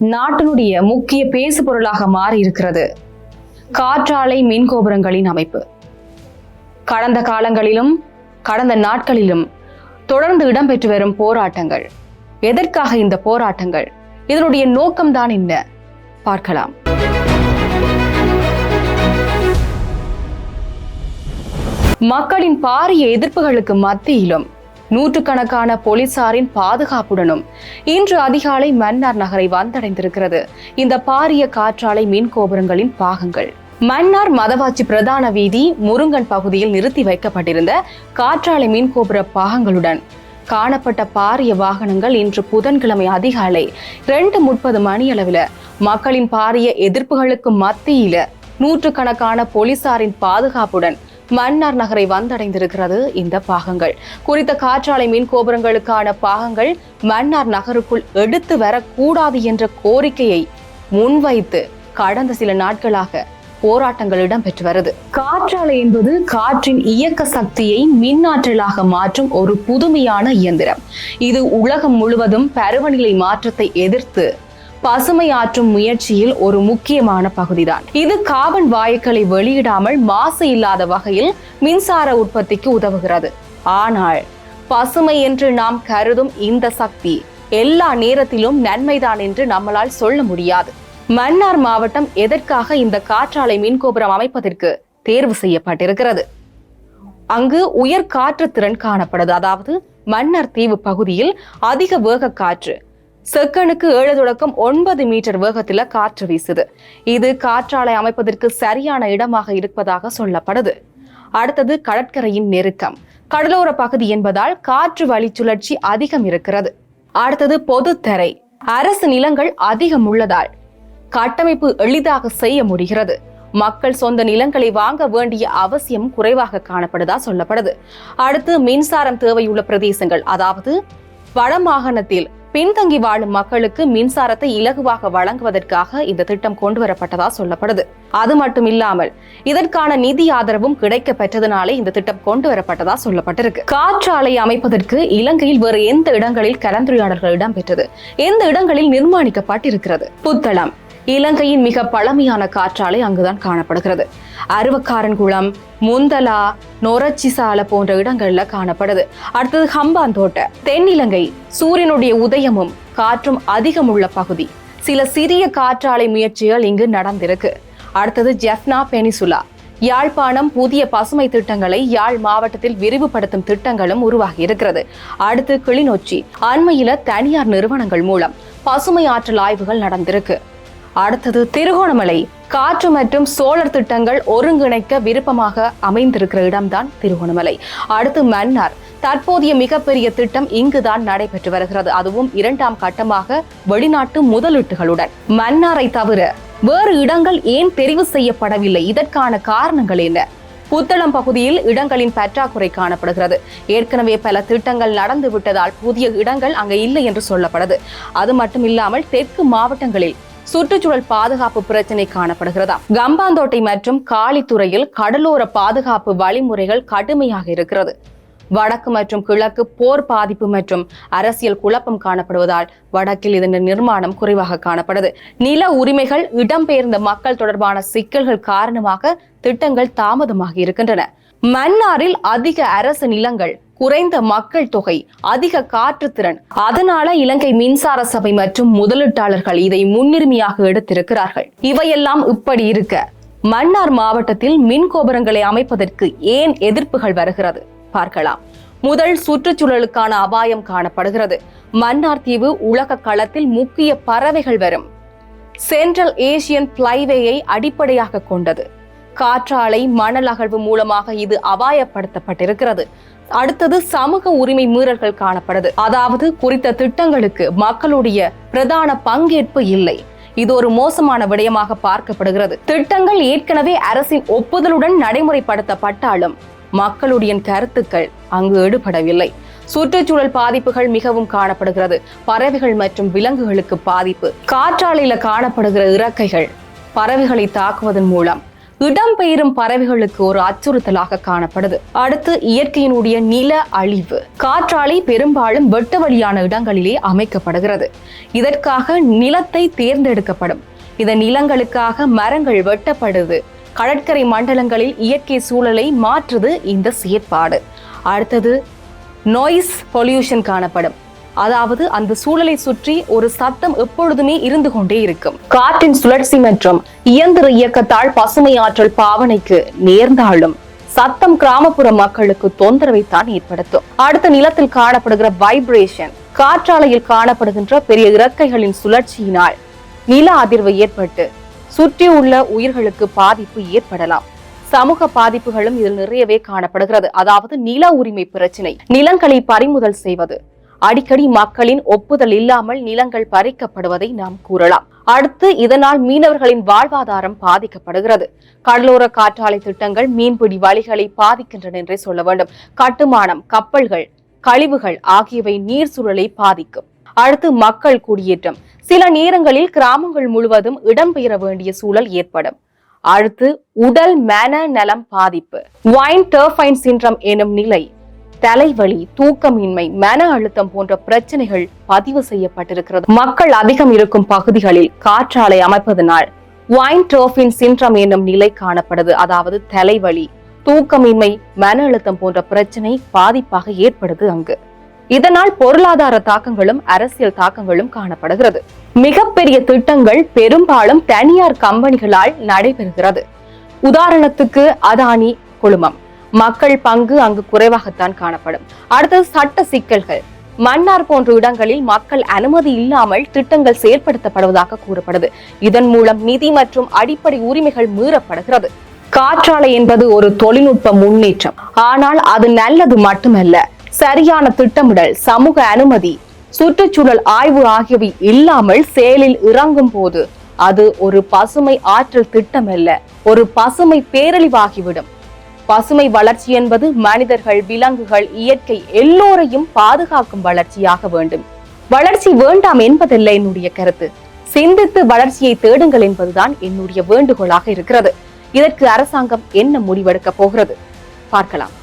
நாட்டினுடைய முக்கிய பேசு பொருளாக மாறி இருக்கிறது காற்றாலை மின் கோபுரங்களின் அமைப்பு. கடந்த காலங்களிலும் கடந்த நாட்களிலும் தொடர்ந்து இடம்பெற்று வரும் போராட்டங்கள். எதற்காக இந்த போராட்டங்கள்? இதனுடைய நோக்கம்தான் என்ன? பார்க்கலாம். மக்களின் பாரிய எதிர்ப்புகளுக்கு மத்தியிலும் நூற்றுக்கணக்கான போலீசாரின் பாதுகாப்புடனும். இன்று அதிகாலை மன்னார் நகரை வந்தடைந்திருக்கிறது. இந்த பாரிய காற்றாலை மின் கோபுரங்களின் பாகங்கள். மன்னார் மதவாச்சி பிரதான வீதி முருங்கன் பகுதியில் நிறுத்தி வைக்கப்பட்டிருந்த காற்றாலை மின் கோபுர பாகங்களுடன் காணப்பட்ட பாரிய வாகனங்கள் இன்று புதன்கிழமை அதிகாலை ரெண்டு முப்பது மணியளவில் மக்களின் பாரிய எதிர்ப்புகளுக்கு மத்தியில நூற்றுக்கணக்கான போலீசாரின் பாதுகாப்புடன் மன்னார் நகரை வந்தடைந்திருக்கிறது இந்த பாகங்கள். குறித்த காற்றாலை மின் கோபுரங்களுக்கான பாகங்கள் மன்னார் நகருக்குள் எடுத்து வரக்கூடாது என்ற கோரிக்கையை முன்வைத்து கடந்த சில நாட்களாக போராட்டங்கள் இடம்பெற்று வருது. காற்றாலை என்பது காற்றின் இயக்க சக்தியை மின்னாற்றலாக மாற்றும் ஒரு புதுமையான இயந்திரம். இது உலகம் முழுவதும் பருவநிலை மாற்றத்தை எதிர்த்து பசுமை ஆற்றும் முயற்சியில் ஒரு முக்கியமான பகுதிதான். இது கார்பன் வாயுக்களை வெளியிடாமல் மாசு இல்லாத வகையில் மின்சார உற்பத்திக்கு உதவுகிறது. ஆனால் பசுமை என்று நாம் கருதும் இந்த சக்தி எல்லா நேரத்திலும் நன்மைதான் என்று நம்மளால் சொல்ல முடியாது. மன்னார் மாவட்டம் எதற்காக இந்த காற்றாலை மின்கோபுரம் அமைப்பதற்கு தேர்வு செய்யப்பட்டிருக்கிறது? அங்கு உயர் காற்று திறன் காணப்படுது. அதாவது மன்னார் தீவு பகுதியில் அதிக வேக காற்று செக்கனுக்கு ஏழு தொடக்கம் ஒன்பது மீட்டர் வேகத்தில் காற்று வீசுது. இது காற்றாலை அமைப்பதற்கு சரியான இடமாக இருப்பதாக சொல்லப்படுது. அடுத்தது கடற்கரையின் நெருக்கம். கடலோர பகுதி என்பதால் காற்று வழி சுழற்சி அதிகம் இருக்கிறது. அடுத்தது பொதுத்தரை அரசு நிலங்கள் அதிகம் உள்ளதால் கட்டமைப்பு எளிதாக செய்ய முடிகிறது. மக்கள் சொந்த நிலங்களை வாங்க வேண்டிய அவசியம் குறைவாக காணப்படுதா சொல்லப்படுது. அடுத்து மின்சாரம் தேவையுள்ள பிரதேசங்கள் அதாவது வடமாகாணத்தில் பின்தங்கி வாழும் மக்களுக்கு மின்சாரத்தை இலகுவாக வழங்குவதற்காக இந்த திட்டம் கொண்டு வரப்பட்டதா சொல்லப்படுது. அது மட்டும் இல்லாமல் இதற்கான நிதி ஆதரவும் கிடைக்க பெற்றதனாலே இந்த திட்டம் கொண்டு வரப்பட்டதா சொல்லப்பட்டிருக்கு. காற்றாலை அமைப்பதற்கு இலங்கையில் வேறு எந்த இடங்களில் கலந்துரையாடல்கள் இடம்பெற்றது? எந்த இடங்களில் நிர்மாணிக்கப்பட்டிருக்கிறது? புத்தளம் இலங்கையின் மிக பழமையான காற்றாலை அங்குதான் காணப்படுகிறது. அருவக்காரன்குளம் முந்தலா நொரச்சிசால போன்ற இடங்கள்ல காணப்படுது. அடுத்தது ஹம்பாந்தோட்ட தென்னிலங்கை சூரியனுடைய உதயமும் காற்றும் அதிகம் உள்ள பகுதி. சில சிறிய காற்றாலை முயற்சிகள் இங்கு நடந்திருக்கு. அடுத்தது ஜெஃப்னா பெனிசுலா. யாழ்ப்பாணம் புதிய பசுமை திட்டங்களை யாழ் மாவட்டத்தில் விரிவுபடுத்தும் திட்டங்களும் உருவாகி இருக்கிறது. அடுத்து கிளிநொச்சி. அண்மையில தனியார் நிறுவனங்கள் மூலம் பசுமை ஆற்றல் ஆய்வுகள் நடந்திருக்கு. அடுத்தது திருகோணமலை. காற்று மற்றும் சோழர் திட்டங்கள் ஒருங்கிணைக்க விருப்பமாக அமைந்திருக்கிற இடம்தான் திருகோணமலை. அடுத்து மன்னார். தற்போதைய மிகப்பெரிய திட்டம் இங்குதான் நடைபெற்று வருகிறது. அதுவும் இரண்டாம் கட்டமாக வெளிநாட்டு முதலீட்டுகளுடன். மன்னாரை தவிர வேறு இடங்கள் ஏன் தெரிவு செய்யப்படவில்லை? இதற்கான காரணங்கள் என்ன? புத்தளம் பகுதியில் இடங்களின் பற்றாக்குறை காணப்படுகிறது. ஏற்கனவே பல திட்டங்கள் நடந்து விட்டதால் புதிய இடங்கள் அங்கே இல்லை என்று சொல்லப்படுது. அது மட்டும் இல்லாமல் தெற்கு மாவட்டங்களில் சுற்றுச்சூழல் பாதுகாப்பு பிரச்சினை காணப்படுகிறதா? கம்பாந்தோட்டை மற்றும் காளித்துறையில் கடலோர பாதுகாப்பு வழிமுறைகள் கடுமையாக இருக்கிறது. வடக்கு மற்றும் கிழக்கு போர் பாதிப்பு மற்றும் அரசியல் குழப்பம் காணப்படுவதால் வடக்கில் இதன் நிர்மாணம் குறைவாக காணப்படுது. நில உரிமைகள் இடம்பெயர்ந்த மக்கள் தொடர்பான சிக்கல்கள் காரணமாக திட்டங்கள் தாமதமாக இருக்கின்றன. மன்னாரில் அதிக அரசு நிலங்கள் குறைந்த மக்கள் தொகை அதிக காற்று திறன். அதனால இலங்கை மின்சார சபை மற்றும் முதலீட்டாளர்கள் இதை முன்னுரிமையாக எடுத்திருக்கிறார்கள். இவையெல்லாம் இப்படி இருக்க. மன்னார் மாவட்டத்தில் மின் கோபுரங்களை அமைப்பதற்கு ஏன் எதிர்ப்புகள் வருகிறது? பார்க்கலாம். முதல் சுற்றுச்சூழலுக்கான அபாயம் காணப்படுகிறது. மன்னார் தீவு உலக களத்தில் முக்கிய பறவைகள் வரும். சென்ட்ரல் ஏசியன் பிளைவேயை அடிப்படையாக கொண்டது. காற்றாலை மணல் அகழ்வு மூலமாக இது அபாயப்படுத்தப்பட்டிருக்கிறது. அடுத்தது சமூக உரிமை மீறல்கள் காணப்படுது. அதாவது குறித்த திட்டங்களுக்கு மக்களுடைய பிரதான பங்கேற்பு இல்லை. இது ஒரு மோசமான விடயமாக பார்க்கப்படுகிறது. திட்டங்கள் ஏற்கனவே அரசின் ஒப்புதலுடன் நடைமுறைப்படுத்தப்பட்டாலும் மக்களுடைய கருத்துக்கள் அங்கு எடுபடவில்லை. சுற்றுச்சூழல் பாதிப்புகள் மிகவும் காணப்படுகிறது. பறவைகள் மற்றும் விலங்குகளுக்கு பாதிப்பு. காற்றாலையில காணப்படுகிற இறக்கைகள் பறவைகளை தாக்குவதன் மூலம் இடம்பெயரும் பறவைகளுக்கு ஒரு அச்சுறுத்தலாக காணப்படுது. அடுத்து இயற்கையினுடைய நில அழிவு. காற்றாலை பெரும்பாலும் வெட்ட வழியான இடங்களிலே அமைக்கப்படுகிறது. இதற்காக நிலத்தை தேர்ந்தெடுக்கப்படும். இந்த நிலங்களுக்காக மரங்கள் வெட்டப்படுது. கடற்கரை மண்டலங்களில் இயற்கை சூழலை மாற்றுது இந்த செயற்பாடு. அடுத்தது நாய்ஸ் பொல்யூஷன் காணப்படும். அதாவது அந்த சூழலை சுற்றி ஒரு சத்தம் எப்பொழுதுமே இருந்து கொண்டே இருக்கும். காற்றின் சுழற்சி மற்றும் இயந்திர இயக்கத்தால் பசுமை ஆற்றல் பாவனைக்கு நேர்ந்தாலும் சத்தம் கிராமப்புற மக்களுக்கு தொந்தரவை தான் ஏற்படுத்தும். அடுத்த நிலத்தில் காணப்படுகிற வைப்ரேஷன் காற்றாலையில் காணப்படுகின்ற பெரிய இறக்கைகளின் சுழற்சியினால் நில அதிர்வு ஏற்பட்டு சுற்றியுள்ள உயிர்களுக்கு பாதிப்பு ஏற்படலாம். சமூக பாதிப்புகளும் இதில் நிறையவே காணப்படுகிறது. அதாவது நில உரிமை பிரச்சினை. நிலங்களை பறிமுதல் செய்வது அடிக்கடி மக்களின் ஒப்புதல் இல்லாமல் நிலங்கள் பறிக்கப்படுவதை நாம் கூறலாம். அடுத்து இதனால் மீனவர்களின் வாழ்வாதாரம் பாதிக்கப்படுகிறது. கடலோர காற்றாலை திட்டங்கள் மீன்பிடி வழிகளை பாதிக்கின்றன என்றே சொல்ல வேண்டும். கட்டுமானம் கப்பல்கள் கழிவுகள் ஆகியவை நீர் சூழலை பாதிக்கும். அடுத்து மக்கள் குடியேற்றம். சில நேரங்களில் கிராமங்கள் முழுவதும் இடம்பெயர வேண்டிய சூழல் ஏற்படும். அடுத்து உடல் மன நலம் பாதிப்பு. வைன் டர்ஃபைன் சின்ரம் எனும் நிலை. தலைவலி தூக்கமின்மை மன அழுத்தம் போன்ற பிரச்சனைகள் பதிவு செய்யப்பட்டிருக்கிறது. மக்கள் அதிகம் இருக்கும் பகுதிகளில் காற்றாலை அமைப்பதனால் வைன் டோஃபின் சின்ரம் என்னும் நிலை காணப்படுது. அதாவது தலைவலி தூக்கமின்மை மன அழுத்தம் போன்ற பிரச்சனை பாதிப்பாக ஏற்படுது அங்கு. இதனால் பொருளாதார தாக்கங்களும் அரசியல் தாக்கங்களும் காணப்படுகிறது. மிகப்பெரிய திட்டங்கள் பெரும்பாலும் தனியார் கம்பெனிகளால் நடைபெறுகிறது. உதாரணத்துக்கு அதானி குழுமம். மக்கள் பங்கு அங்கு குறைவாகத்தான் காணப்படும். அடுத்தது சட்ட சிக்கல்கள். மன்னார் போன்ற இடங்களில் மக்கள் அனுமதி இல்லாமல் திட்டங்கள் செயல்படுத்தப்படுவதாக கூறப்படுது. இதன் மூலம் நிதி மற்றும் அடிப்படை உரிமைகள் மீறப்படுகிறது. காற்றாலை என்பது ஒரு தொழில்நுட்ப முன்னேற்றம். ஆனால் அது நல்லது மட்டுமல்ல. சரியான திட்டமிடல் சமூக அனுமதி சுற்றுச்சூழல் ஆய்வு ஆகியவை இல்லாமல் செயலில் இறங்கும் போது அது ஒரு பசுமை ஆற்றல் திட்டமல்ல ஒரு பசுமை பேரழிவாகிவிடும். பசுமை வளர்ச்சி என்பது மனிதர்கள் விலங்குகள் இயற்கை எல்லோரையும் பாதுகாக்கும் வளர்ச்சியாக வேண்டும். வளர்ச்சி வேண்டாம் என்பதல்ல என்னுடைய கருத்து. சிந்தித்து வளர்ச்சியை தேடுங்கள் என்பதுதான் என்னுடைய வேண்டுகோளாக இருக்கிறது. இதற்கு அரசாங்கம் என்ன முடிவெடுக்க போகிறது? பார்க்கலாம்.